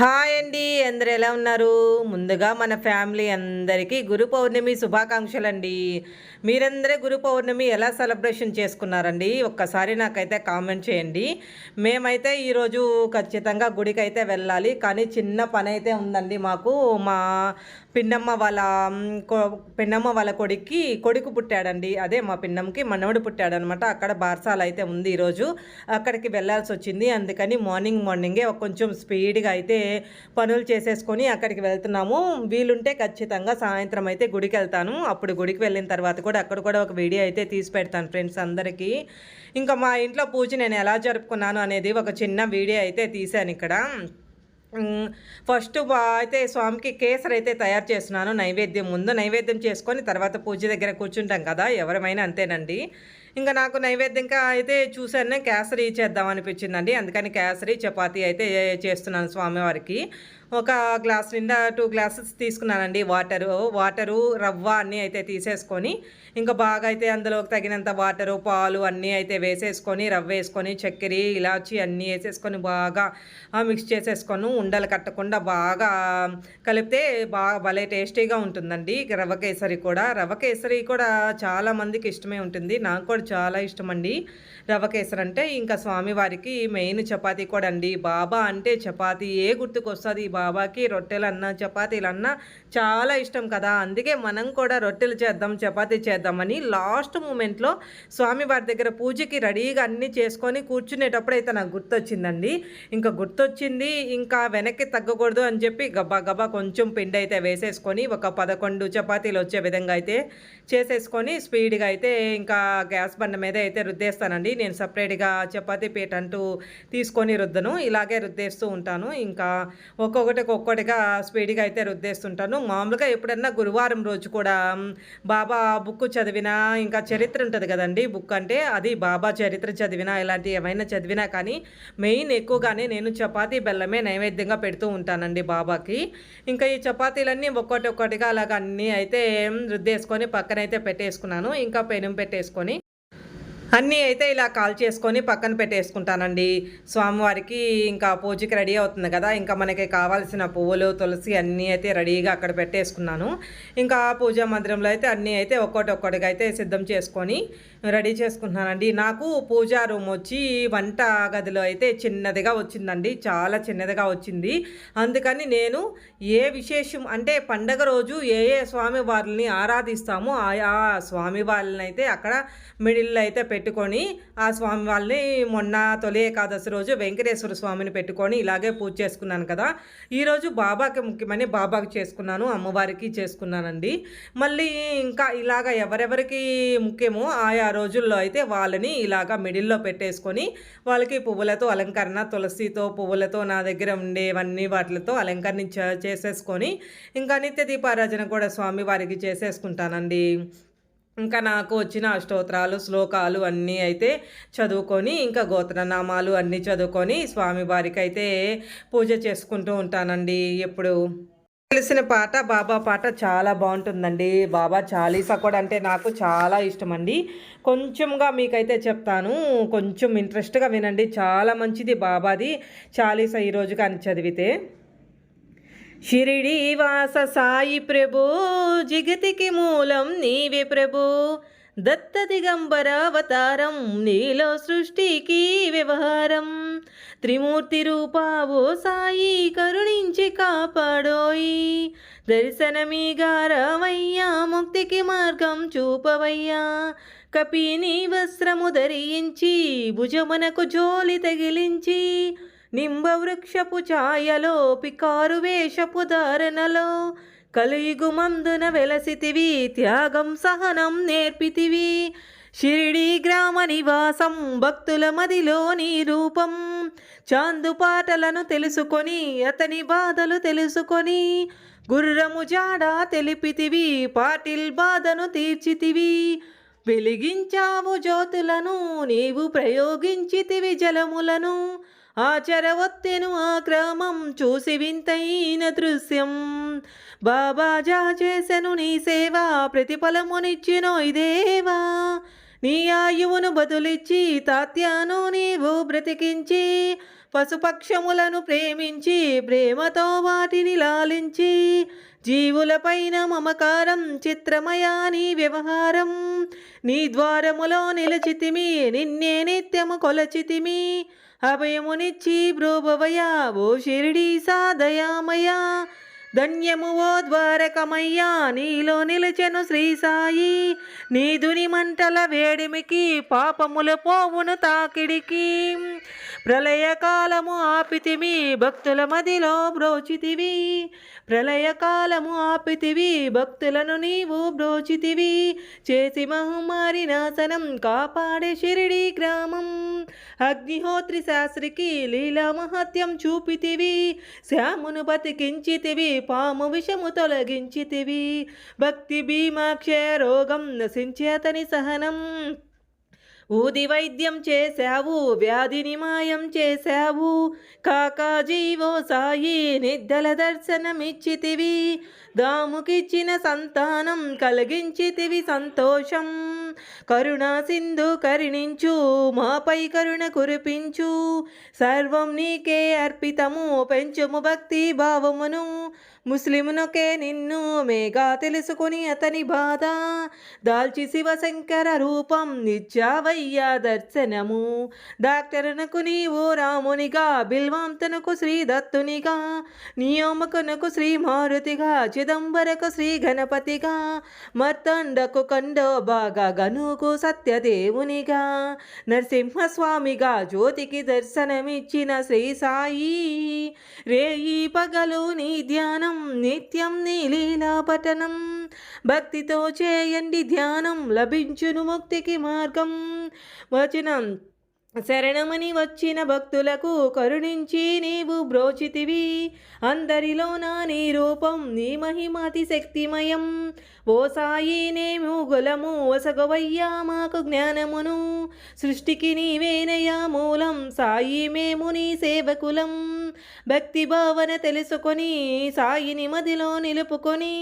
Hi అండి అందరు ఎలా ఉన్నారు? ముందుగా మన ఫ్యామిలీ అందరికీ గురు పౌర్ణమి శుభాకాంక్షలు అండి మీరందరే గురు పౌర్ణమి ఎలా సెలబ్రేషన్ చేసుకున్నారండి? ఒక్కసారి నాకైతే కామెంట్ చేయండి. మేమైతే ఈరోజు ఖచ్చితంగా గుడికి అయితే వెళ్ళాలి కానీ చిన్న పని అయితే ఉందండి మాకు. మా పిన్నమ్మ వాళ్ళ కొ- పిన్నమ్మ వాళ్ళ కొడుక్కి కొడుకు పుట్టాడండి. అదే మా పిన్నమ్మకి మనవడు పుట్టాడనమాట. అక్కడ బార్సాలు అయితే ఉంది ఈరోజు. అక్కడికి వెళ్ళాల్సి వచ్చింది అందుకని మార్నింగ్ మార్నింగే కొంచెం స్పీడ్గా అయితే పనులు చేసేసుకొని అక్కడికి వెళ్తున్నాము. వీలుంటే ఖచ్చితంగా సాయంత్రం అయితే గుడికి వెళ్తాను. అప్పుడు గుడికి వెళ్ళిన తర్వాత కూడా అక్కడ కూడా ఒక వీడియో అయితే తీసి పెడతాను ఫ్రెండ్స్ అందరికీ. ఇంకా మా ఇంట్లో పూజ నేను ఎలా జరుపుకున్నాను అనేది ఒక చిన్న వీడియో అయితే తీశాను ఇక్కడ. ఫస్ట్ అయితే స్వామికి కేసరి అయితే తయారు చేస్తున్నాను నైవేద్యం ముందు. నైవేద్యం చేసుకొని తర్వాత పూజ దగ్గర కూర్చుంటాం కదా ఎవరమైనా అంతేనండి. ఇంకా నాకు నైవేద్యంగా అయితే చూశాను కేసరి చేద్దాం అనిపించిందండి. అందుకని కేసరి చపాతీ అయితే చేస్తున్నాను స్వామివారికి. ఒక గ్లాస్ నిండా టూ గ్లాసెస్ తీసుకున్నానండి. వాటరు వాటరు రవ్వ అన్నీ అయితే తీసేసుకొని ఇంకా బాగా అయితే అందులోకి తగినంత వాటరు పాలు అన్నీ అయితే వేసేసుకొని రవ్వ వేసుకొని చక్కెర ఇలాచి అన్నీ వేసేసుకొని బాగా మిక్స్ చేసేసుకొని ఉండలు కట్టకుండా బాగా కలిపితే బాగా భలే టేస్టీగా ఉంటుందండి. రవ్వ కేసరి కూడా. రవ్వ కేసరి కూడా చాలా మందికి ఇష్టమే ఉంటుంది. నాకు కూడా చాలా ఇష్టం అండి రవ్వ కేసరి అంటే ఇంకా స్వామివారికి మెయిన్ చపాతీ కూడా అండి బాబా అంటే చపాతీ ఏ గుర్తుకొస్తుంది? ఈ బాబాకి రొట్టెలన్నా చపాతీలన్నా చపాతీలు అన్నా చాలా ఇష్టం కదా. అందుకే మనం కూడా రొట్టెలు చేద్దాం చపాతీ చేద్దామని లాస్ట్ మూమెంట్లో స్వామివారి దగ్గర పూజకి రెడీగా అన్నీ చేసుకొని కూర్చునేటప్పుడు అయితే నాకు గుర్తొచ్చిందండి. ఇంకా గుర్తొచ్చింది ఇంకా వెనక్కి తగ్గకూడదు అని చెప్పి గబా గబా కొంచెం పిండి అయితే వేసేసుకొని ఒక పదకొండు చపాతీలు వచ్చే విధంగా అయితే చేసేసుకొని స్పీడ్గా అయితే ఇంకా గ్యాస్ బండ మీద అయితే రుద్దేస్తానండి. నేను సపరేట్గా చపాతీ పీట అంటూ తీసుకొని రుద్దను. ఇలాగే రుద్దేస్తూ ఉంటాను. ఇంకా ఒక్కొక్కటి ఒక్కొక్కటిగా స్పీడ్గా అయితే రుద్దేస్తుంటాను. మామూలుగా ఎప్పుడన్నా గురువారం రోజు కూడా బాబా బుక్ చదివినా ఇంకా చరిత్ర ఉంటుంది కదండి బుక్ అంటే అది బాబా చరిత్ర చదివినా ఇలాంటి ఏమైనా చదివినా కానీ మెయిన్ ఎక్కువగానే నేను చపాతీ బెల్లమే నైవేద్యంగా పెడుతూ ఉంటానండి బాబాకి. ఇంకా ఈ చపాతీలన్నీ ఒక్కొక్కటి ఒక్కటిగా అలాగ అన్నీ అయితే రుద్దేసుకొని పక్కనైతే పెట్టేసుకున్నాను. ఇంకా పెనుం పెట్టేసుకొని అన్నీ అయితే ఇలా కాల్ చేసుకొని పక్కన పెట్టేసుకుంటానండి. స్వామివారికి ఇంకా పూజకి రెడీ అవుతుంది కదా ఇంకా మనకి కావాల్సిన పువ్వులు తులసి అన్నీ అయితే రెడీగా అక్కడ పెట్టేసుకున్నాను. ఇంకా పూజా మందిరంలో అయితే అన్నీ అయితే ఒక్కొక్కటి ఒక్కొక్కటిగా అయితే సిద్ధం చేసుకొని రెడీ చేసుకుంటున్నానండి. నాకు పూజా రూమ్ వచ్చి వంట గదిలో అయితే చిన్నదిగా వచ్చిందండి చాలా చిన్నదిగా వచ్చింది. అందుకని నేను ఏ విశేషం అంటే పండగ రోజు ఏ ఏ స్వామి వారిని ఆరాధిస్తామో ఆయా స్వామి వాళ్ళని అయితే అక్కడ మిడిల్లో అయితే పెట్టుకొని ఆ స్వామి వాళ్ళని మొన్న తొలి ఏకాదశి రోజు వెంకటేశ్వర స్వామిని పెట్టుకొని ఇలాగే పూజ చేసుకున్నాను కదా. ఈరోజు బాబాకి ముఖ్యమని బాబాకి చేసుకున్నాను అమ్మవారికి చేసుకున్నానండి. మళ్ళీ ఇంకా ఇలాగ ఎవరెవరికి ముఖ్యమో ఆయా రోజుల్లో అయితే వాళ్ళని ఇలాగ మిడిల్లో పెట్టేసుకొని వాళ్ళకి పువ్వులతో అలంకరణ తులసితో పువ్వులతో నా దగ్గర ఉండేవన్నీ వాటితో అలంకరణ చేసేసుకొని ఇంకా నిత్య దీపారాధన కూడా స్వామి వారికి చేసేసుకుంటానండి. ఇంకా నాకు వచ్చిన అష్టోత్తరాలు శ్లోకాలు అన్నీ అయితే చదువుకొని ఇంకా గోత్రనామాలు అన్నీ చదువుకొని స్వామివారికి అయితే పూజ చేసుకుంటూ ఉంటానండి ఎప్పుడు. తెలిసిన పాట బాబా పాట చాలా బాగుంటుందండి. బాబా చాలీసా కూడా అంటే నాకు చాలా ఇష్టం అండి కొంచెంగా మీకైతే చెప్తాను. కొంచెం ఇంట్రెస్ట్గా వినండి. చాలా మంచిది బాబాది. చాలీసా ఈరోజు కానీ చదివితే. షిరిడీవాస సాయి ప్రభు జగతికి మూలం నీవే ప్రభు. దత్త దిగంబర అవతారం నీలో సృష్టికి వ్యవహారం. త్రిమూర్తి రూపావో సాయి కరుణించి కాపాడోయి. దర్శనమీగారవయ్యా ముక్తికి మార్గం చూపవయ్యా. కపిని వస్త్రము ధరించి భుజమునకు జోలి తగిలించి నింబవృక్షపు ఛాయలో పికారు వేషపు ధారణలో కలియుగు మందున వెలసితివి త్యాగం సహనం నేర్పితివి. షిరిడి గ్రామ నివాసం భక్తుల మదిలో నీ రూపం. చాందు పాటలను తెలుసుకొని అతని బాధలు తెలుసుకొని గుర్రము జాడ తెలిపితివి పాటిల్ బాధను తీర్చితివి. వెలిగించావు జ్యోతులను నీవు ప్రయోగించితివి జలములను. ఆచరవత్తెను ఆ క్రమం చూసి వింతైన దృశ్యం. బాబాజా చేసెను నీ సేవ ప్రతిఫలమునిచ్చినో ఇదేవా నీ ఆయువును బదులిచ్చి తాత్యాను నీవు బ్రతికించి పశుపక్షములను ప్రేమించి ప్రేమతో వాటిని లాలించి జీవులపైన మమకారం చిత్రమయా నీ వ్యవహారం. నీ ద్వారములో నిలచితిమి నిన్నే నిత్యము కొలచితిమి. అభయమునిచ్చి బ్రోభవయా ఓ షిరిడి సాదయామయా ధన్యము ఓ ద్వారకమయ్యా నీలో నిలిచెను శ్రీ సాయి. నీదుని మంటల వేడిమికి పాపములు పోవును తాకిడికి. ప్రళయకాలము ఆపితివి భక్తుల మదిలో బ్రోచితివి. ప్రళయకాలము ఆపితివి భక్తులను నీవు బ్రోచితివి. చేసి మహమ్మారి నాశనం కాపాడే షిరిడి గ్రామం. అగ్నిహోత్రి శాస్త్రికి లీలా మహత్యం చూపితివి. శ్యామును బతికించితివి పాము విషము తొలగించితివి. భక్తి భీమాక్షయ రోగం నశించేతని సహనం. ఊది వైద్యం చేశావు వ్యాధిని మాయం చేశావు. కాకా జీవో సాయి నిద్దల దర్శనమిచ్చితివి. దాముకిచ్చిన సంతానం కలిగించితివి సంతోషం. కరుణా సింధు కరుణించు మాపై కరుణ కురిపించు. సర్వం నీకే అర్పితము పెంచుము భక్తి భావమును. ముస్లిమునకే నిన్ను మేఘా తెలుసుకుని అతని బాధ. దాల్చి శివశంకర రూపం నిత్యావయ్యా దర్శనము. డాక్టర్నకు నీవు రామునిగా బిల్వాంతనకు శ్రీ దత్తునిగా నియోమకునకు శ్రీ మారుతిగా చిదంబరకు శ్రీ గణపతిగా మర్తండకు కండో బాగా గనుకు సత్యదేవునిగా నరసింహస్వామిగా జ్యోతికి దర్శనమిచ్చిన శ్రీ సాయి. రేయి పగలు నీ ధ్యానం నిత్యం నీ లీలా పఠనం. భక్తితో చేయండి ధ్యానం లభించును ముక్తికి మార్గం. వచనం శరణమని వచ్చిన భక్తులకు కరుణించి నీవు బ్రోచితివి. అందరిలో నా నీ రూపం నీ మహిమాతి శక్తిమయం ఓ సాయి నేము గులము వసగవయ్యా మాకు జ్ఞానమును. సృష్టికి నీవేనయా మూలం సాయి మేము నీ సేవకులం. భక్తి భావన తెలుసుకొని సాయిని మదిలో నిలుపుకొని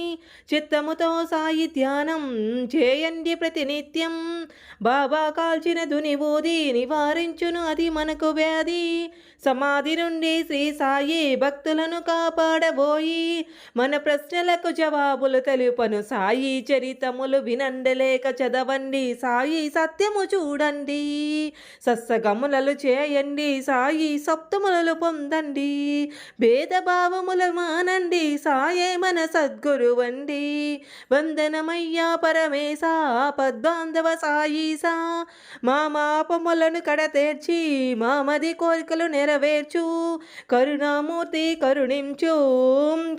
చిత్తముతో సాయి ధ్యానం చేయండి ప్రతినిత్యం. బాబా కాల్చిన దుని ఊది నివారించును అది మనకు వ్యాధి. సమాధి నుండి శ్రీ సాయి భక్తులను కాపాడబోయి మన ప్రశ్నలకు జవాబులు తెలుపను. సాయి చరితములు వినండలేక చదవండి. సాయి సత్యము చూడండి. సస్సగములలు చేయండి. సాయి సప్తములలు పొందండి. భేదభావములు మానండి. సాయే మన సద్గురువండి. వందనమయ్యా పరమేశ పద్బాంధవ సాయీసా మా మాపములను కడ తెర్చి మామది కోరికలు నెరవేర్చు. కరుణామూర్తి కరుణించు.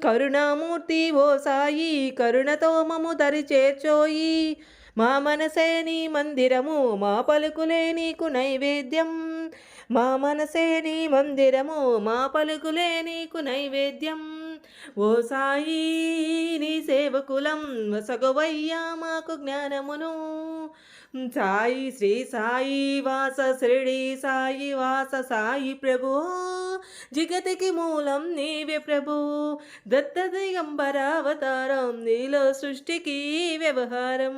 కరుణామూర్తి ఓ సాయి కరుణతో మము దరి చేర్చోయి. మా మనసే నీ మందిరము మా పలుకులే నీకు నైవేద్యం. మా మనసే నీ మందిరము మా పలుకులే నీకు నైవేద్యం. ఓ సాయి నీ సేవకులం వసగవయ్యా మాకు జ్ఞానమును. సాయి శ్రీ సాయి వాస శ్రీడి సాయి వాస సాయి ప్రభు. జగతికి మూలం నీవే ప్రభు. దత్త దిగంబరావతారం నీలో సృష్టికి వ్యవహారం.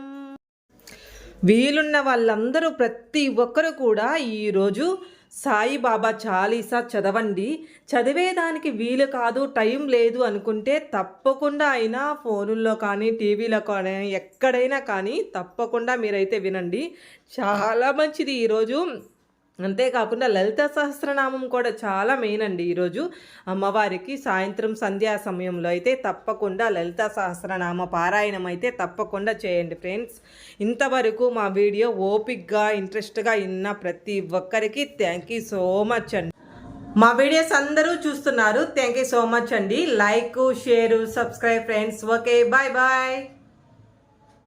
వీలున్న వాళ్ళందరూ ప్రతి ఒక్కరు కూడా ఈరోజు సాయిబాబా చాలీసా చదవండి. చదివేదానికి వీలు కాదు టైం లేదు అనుకుంటే తప్పకుండా అయినా ఫోనుల్లో కానీ టీవీలో కానీ ఎక్కడైనా కానీ తప్పకుండా మీరైతే వినండి. చాలా మంచిది ఈరోజు. అంతేకాకుండా లలిత సహస్రనామం కూడా చాలా మెయిన్ అండి ఈరోజు. అమ్మవారికి సాయంత్రం సంధ్యా సమయంలో అయితే తప్పకుండా లలిత సహస్రనామ పారాయణం అయితే తప్పకుండా చేయండి ఫ్రెండ్స్ ఇంతవరకు మా వీడియో ఓపిక్గా ఇంట్రెస్ట్గా విన్న ప్రతి ఒక్కరికి థ్యాంక్ యూ సో మచ్ అండి. మా వీడియోస్ అందరూ చూస్తున్నారు. థ్యాంక్ యూ సో మచ్ అండి. Like share subscribe friends okay bye bye